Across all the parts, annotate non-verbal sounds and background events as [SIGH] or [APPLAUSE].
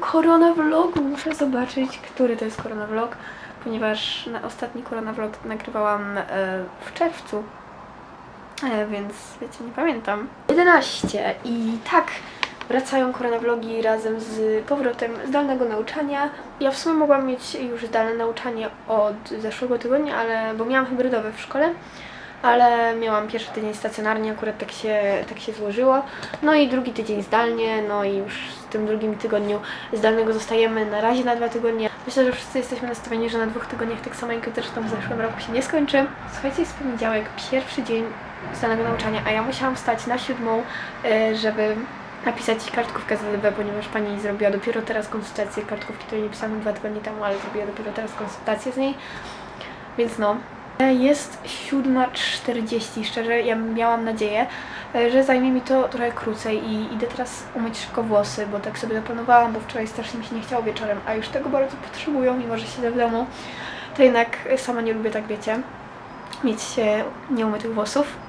korona vlogu. Muszę zobaczyć, który to jest korona vlog, ponieważ na ostatni korona vlog nagrywałam e, w czerwcu. E, więc wiecie, nie pamiętam. 11 i tak wracają korona vlogi razem z powrotem zdalnego nauczania. Ja w sumie mogłam mieć już zdalne nauczanie od zeszłego tygodnia, ale bo miałam hybrydowe w szkole, ale miałam pierwszy tydzień stacjonarnie, akurat tak się, tak się złożyło. No i drugi tydzień zdalnie, no i już w tym drugim tygodniu zdalnego zostajemy na razie na dwa tygodnie. Myślę, że wszyscy jesteśmy nastawieni, że na dwóch tygodniach tak samo jak zresztą w zeszłym roku się nie skończy. Słuchajcie, jest poniedziałek, pierwszy dzień zdalnego nauczania, a ja musiałam wstać na siódmą, e, żeby napisać kartkówkę z DB, ponieważ pani zrobiła dopiero teraz konsultację kartkówki, której nie pisałam dwa tygodnie temu, ale zrobiła dopiero teraz konsultację z niej. Więc no. E, Jest 7.40, szczerze, ja miałam nadzieję, e, że zajmie mi to trochę krócej i idę teraz umyć szybko włosy, bo tak sobie zaplanowałam, bo wczoraj strasznie mi się nie chciało wieczorem, a już tego bardzo potrzebują, mimo że siedzę w domu, to jednak sama nie lubię, tak wiecie, mieć e, nieumytych włosów.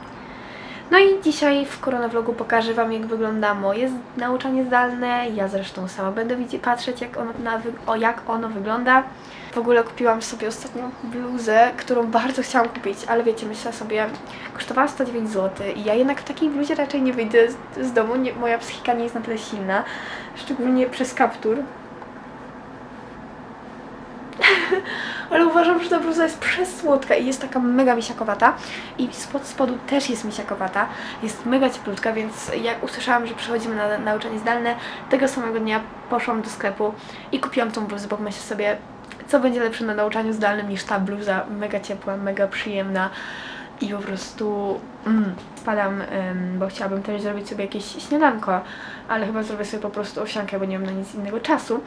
No i dzisiaj w koronavlogu pokażę Wam, jak wygląda moje nauczanie zdalne. Ja zresztą sama będę patrzeć, jak ono, na, o, jak ono wygląda. W ogóle kupiłam sobie ostatnio bluzę, którą bardzo chciałam kupić, ale wiecie, myślę sobie, kosztowała 109 zł i ja jednak w takiej bluzie raczej nie wyjdę z, z domu. Nie, moja psychika nie jest na tyle silna, szczególnie przez kaptur. ale uważam, że ta bluza jest przesłodka i jest taka mega misiakowata. I spod spodu też jest misiakowata, jest mega cieplutka, więc jak usłyszałam, że przechodzimy na nauczanie zdalne, tego samego dnia poszłam do sklepu i kupiłam tą bluzę, bo myślę sobie, co będzie lepsze na nauczaniu zdalnym niż ta bluza, mega ciepła, mega przyjemna i po prostu mm, spadam, ym, bo chciałabym też zrobić sobie jakieś śniadanko, ale chyba zrobię sobie po prostu owsiankę, bo nie mam na nic innego czasu.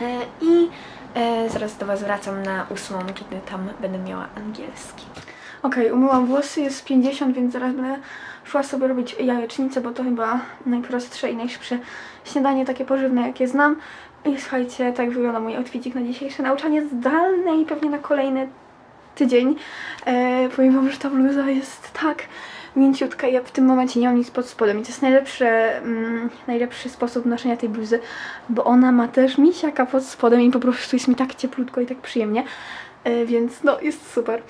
E, I e, zaraz do Was wracam na ósmą, kiedy tam będę miała angielski. Okej, umyłam włosy, jest 50, więc zaraz będę szła sobie robić jajecznicę, bo to chyba najprostsze i najszybsze śniadanie takie pożywne, jakie znam. I słuchajcie, tak wygląda mój outfitik na dzisiejsze nauczanie zdalne i pewnie na kolejny tydzień. E, że ta bluza jest tak mięciutka. Ja w tym momencie nie mam nic pod spodem i to jest najlepszy, mm, najlepszy sposób noszenia tej bluzy, bo ona ma też misiaka pod spodem i po prostu jest mi tak cieplutko i tak przyjemnie, e, więc no jest super.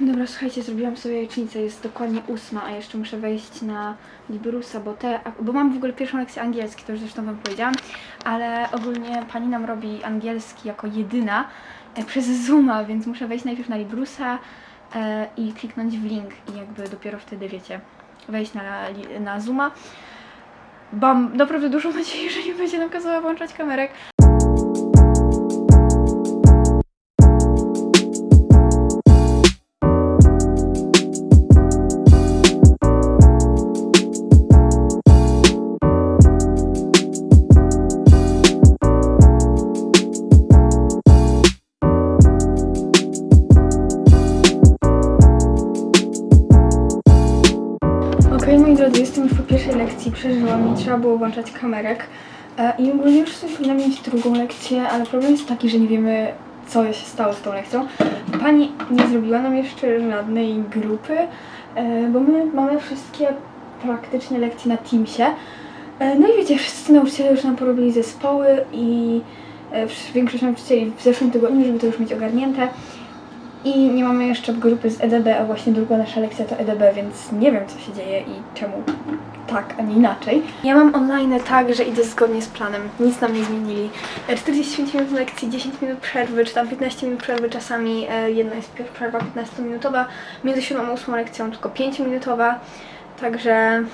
Dobra, słuchajcie, zrobiłam sobie jajecznicę, jest dokładnie ósma, a jeszcze muszę wejść na Librusa, bo te, bo mam w ogóle pierwszą lekcję angielski, to już zresztą Wam powiedziałam, ale ogólnie pani nam robi angielski jako jedyna e, przez Zooma, więc muszę wejść najpierw na Librusa i kliknąć w link i jakby dopiero wtedy, wiecie, wejść na, na Zooma. Mam naprawdę dużą [LAUGHS] nadzieję, że nie będzie nam kazała włączać kamerek, lekcji, przeżyłam, nie trzeba było włączać kamerek. E, I ogólnie już sobie powinna mieć drugą lekcję, ale problem jest taki, że nie wiemy, co się stało z tą lekcją. Pani nie zrobiła nam jeszcze żadnej grupy, e, bo my mamy wszystkie praktycznie lekcje na Teamsie. E, No i wiecie, wszyscy nauczyciele już nam porobili zespoły i większość nauczycieli w zeszłym tygodniu, żeby to już mieć ogarnięte. I nie mamy jeszcze grupy z EDB, a właśnie druga nasza lekcja to EDB, więc nie wiem co się dzieje i czemu tak, a nie inaczej. Ja mam online tak, że idę zgodnie z planem, nic nam nie zmienili. E, 45 minut lekcji, 10 minut przerwy, czy tam 15 minut przerwy czasami, e, jedna jest przerwa 15-minutowa, między 7 a 8 lekcją tylko 5-minutowa, także...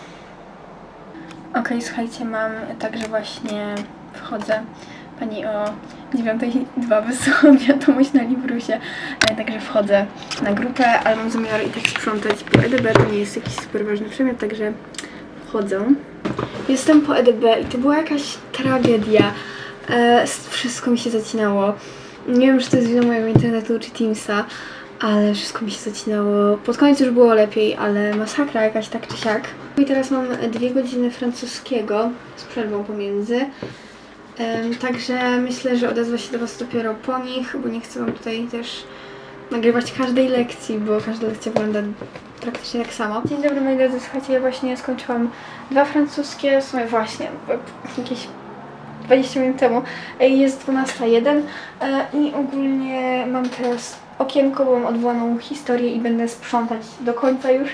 Okej, słuchajcie, mam także właśnie wchodzę pani o 9.02 wysłała [LAUGHS] wiadomość na Librusie, e, także wchodzę na grupę, ale mam zamiar i tak sprzątać, bo EDB to nie jest jakiś super ważny przedmiot, także wchodzę. Jestem po EDB i to była jakaś tragedia. E, wszystko mi się zacinało. Nie wiem, czy to jest wina mojego internetu czy Teamsa, ale wszystko mi się zacinało. Pod koniec już było lepiej, ale masakra jakaś tak czy siak. I teraz mam dwie godziny francuskiego z przerwą pomiędzy. Także myślę, że odezwę się do Was dopiero po nich, bo nie chcę Wam tutaj też nagrywać każdej lekcji, bo każda lekcja wygląda praktycznie tak samo. Dzień dobry moi drodzy, słuchajcie, ja właśnie skończyłam dwa francuskie, w sumie właśnie, jakieś 20 minut temu. E, Jest 12.01 e, i ogólnie mam teraz okienko, bo mam odwołaną historię i będę sprzątać do końca już.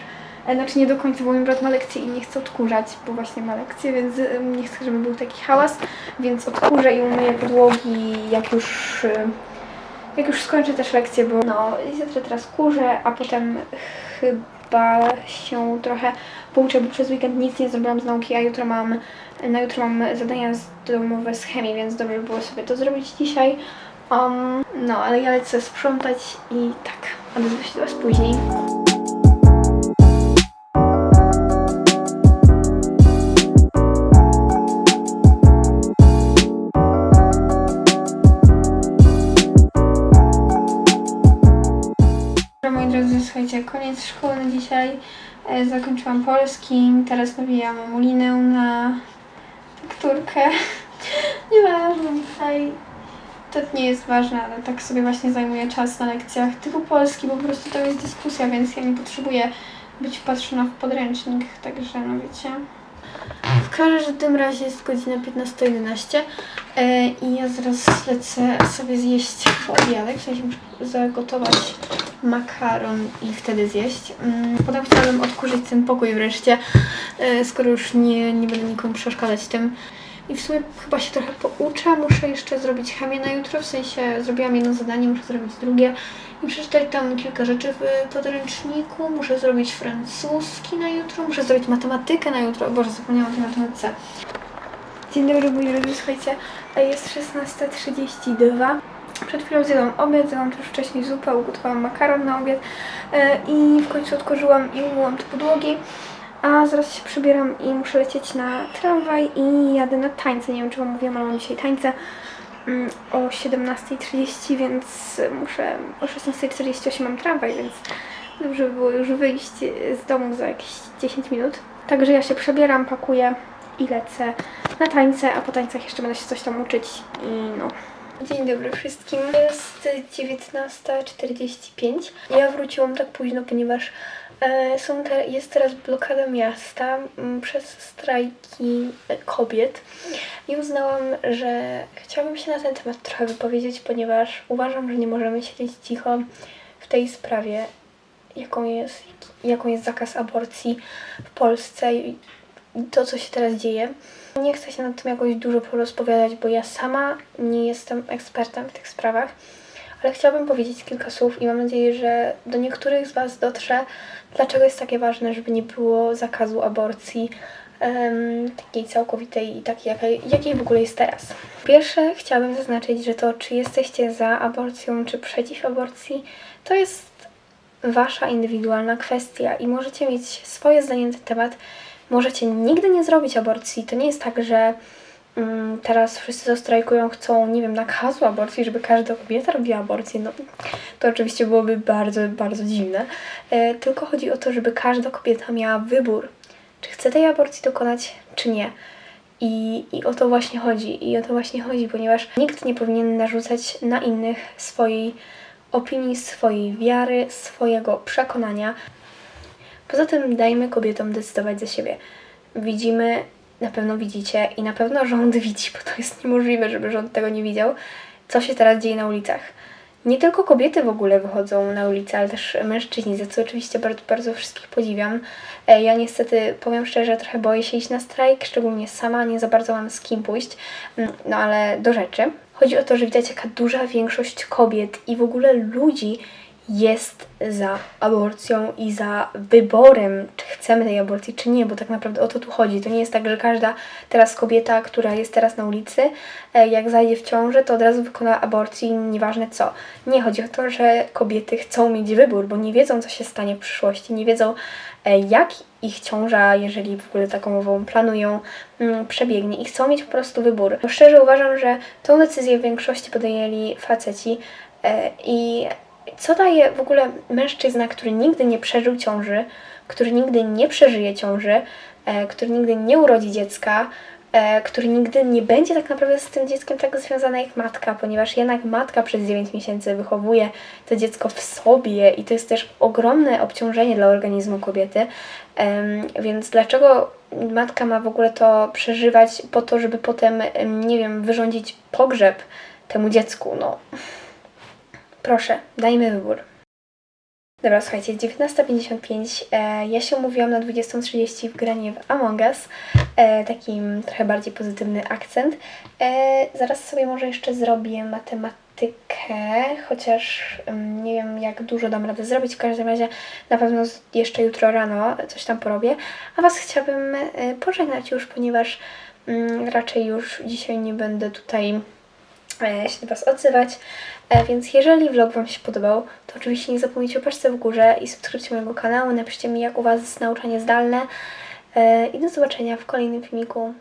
E, Znaczy nie do końca, bo mój brat ma lekcję i nie chce odkurzać, bo właśnie ma lekcję, więc nie chcę, żeby był taki hałas, więc odkurzę i umyję podłogi, jak już, e, jak już skończę też lekcję, bo no, i teraz kurzę, a potem chyba się trochę pouczę, bo przez weekend nic nie zrobiłam z nauki, a jutro mam, na jutro mam zadania domowe z chemii, więc dobrze by było sobie to zrobić dzisiaj. Um, no, ale ja lecę sprzątać i tak, odezwę się do Was później. Zakończyłam polski, teraz nawijam mulinę na tekturkę. [LAUGHS] Nieważne, dzisiaj to nie jest ważne, ale tak sobie właśnie zajmuję czas na lekcjach typu polski, bo po prostu to jest dyskusja, więc ja nie potrzebuję być wpatrzona w podręcznik, także no wiecie. W każdym razie jest godzina 15.11 e, i ja zaraz lecę sobie zjeść obiadek, w sensie muszę zagotować makaron i wtedy zjeść. Mm, Potem chciałabym odkurzyć ten pokój wreszcie, e, skoro już nie, nie będę nikomu przeszkadzać tym. I w sumie chyba się trochę pouczę. Muszę jeszcze zrobić chemię na jutro, w sensie zrobiłam jedno zadanie, muszę zrobić drugie. I przeczytać tam kilka rzeczy w podręczniku. Muszę zrobić francuski na jutro, muszę zrobić matematykę na jutro. Boże, zapomniałam o tej matematyce. Dzień dobry, moi drodzy, słuchajcie, jest 16.32. Przed chwilą zjadłam obiad, zjadłam też wcześniej zupę, ugotowałam makaron na obiad e, i w końcu odkurzyłam i umyłam te podłogi. A zaraz się przybieram i muszę lecieć na tramwaj i jadę na tańce. Nie wiem, czy Wam mówiłam, ale mam dzisiaj tańce mm, o 17.30, więc muszę... O 16.48 mam tramwaj, więc dobrze by było już wyjść z domu za jakieś 10 minut. Także ja się przebieram, pakuję i lecę na tańce, a po tańcach jeszcze będę się coś tam uczyć i no. Dzień dobry wszystkim. Jest 19.45. Ja wróciłam tak późno, ponieważ e, są te, jest teraz blokada miasta przez strajki e, kobiet. I uznałam, że chciałabym się na ten temat trochę wypowiedzieć, ponieważ uważam, że nie możemy siedzieć cicho w tej sprawie, jaką jest, jaką jest zakaz aborcji w Polsce i to, co się teraz dzieje. Nie chcę się nad tym jakoś dużo porozpowiadać, bo ja sama nie jestem ekspertem w tych sprawach, ale chciałabym powiedzieć kilka słów i mam nadzieję, że do niektórych z Was dotrze, dlaczego jest takie ważne, żeby nie było zakazu aborcji takiej całkowitej i takiej, jakiej, jakiej w ogóle jest teraz. Pierwsze, chciałabym zaznaczyć, że to, czy jesteście za aborcją, czy przeciw aborcji, to jest Wasza indywidualna kwestia i możecie mieć swoje zdanie na ten temat. Możecie nigdy nie zrobić aborcji. To nie jest tak, że mm, teraz wszyscy co strajkują chcą, nie wiem, nakazu aborcji, żeby każda kobieta robiła aborcję. No, to oczywiście byłoby bardzo, bardzo dziwne. E, tylko chodzi o to, żeby każda kobieta miała wybór, czy chce tej aborcji dokonać, czy nie. I, I o to właśnie chodzi. I o to właśnie chodzi, ponieważ nikt nie powinien narzucać na innych swojej opinii, swojej wiary, swojego przekonania. Poza tym dajmy kobietom decydować za siebie. Widzimy, na pewno widzicie i na pewno rząd [LAUGHS] widzi, bo to jest niemożliwe, żeby rząd tego nie widział, co się teraz dzieje na ulicach. Nie tylko kobiety w ogóle wychodzą na ulicę, ale też mężczyźni, za co oczywiście bardzo, bardzo wszystkich podziwiam. E, Ja niestety, powiem szczerze, trochę boję się iść na strajk, szczególnie sama, nie za bardzo mam z kim pójść. Mm, No ale do rzeczy. Chodzi o to, że widać jaka duża większość kobiet i w ogóle ludzi jest za aborcją i za wyborem, czy chcemy tej aborcji, czy nie, bo tak naprawdę o to tu chodzi. To nie jest tak, że każda teraz kobieta, która jest teraz na ulicy, e, jak zajdzie w ciążę, to od razu wykona aborcji, nieważne co. Nie, chodzi o to, że kobiety chcą mieć wybór, bo nie wiedzą, co się stanie w przyszłości, nie wiedzą, e, jak ich ciąża, jeżeli w ogóle taką mową planują, mm, przebiegnie i chcą mieć po prostu wybór. Szczerze uważam, że tą decyzję w większości podjęli faceci e, i co daje w ogóle mężczyzna, który nigdy nie przeżył ciąży, który nigdy nie przeżyje ciąży, e, który nigdy nie urodzi dziecka, e, który nigdy nie będzie tak naprawdę z tym dzieckiem tak związana jak matka, ponieważ jednak matka przez 9 miesięcy wychowuje to dziecko w sobie i to jest też ogromne obciążenie dla organizmu kobiety. Em, więc dlaczego matka ma w ogóle to przeżywać po to, żeby potem, em, nie wiem, wyrządzić pogrzeb temu dziecku. No, proszę, dajmy wybór. Dobra, słuchajcie, 19.55. E, ja się umówiłam na 20.30 w granie w Among Us. E, takim trochę bardziej pozytywny akcent. E, zaraz sobie może jeszcze zrobię matematykę, chociaż em, nie wiem jak dużo dam radę zrobić. W każdym razie na pewno jeszcze jutro rano coś tam porobię. A Was chciałabym e, pożegnać już, ponieważ mm, raczej już dzisiaj nie będę tutaj się do Was odzywać. E, Więc jeżeli vlog Wam się podobał, to oczywiście nie zapomnijcie o paczce w górze i subskrypcji mojego kanału. Napiszcie mi, jak u Was jest nauczanie zdalne. E, I do zobaczenia w kolejnym filmiku.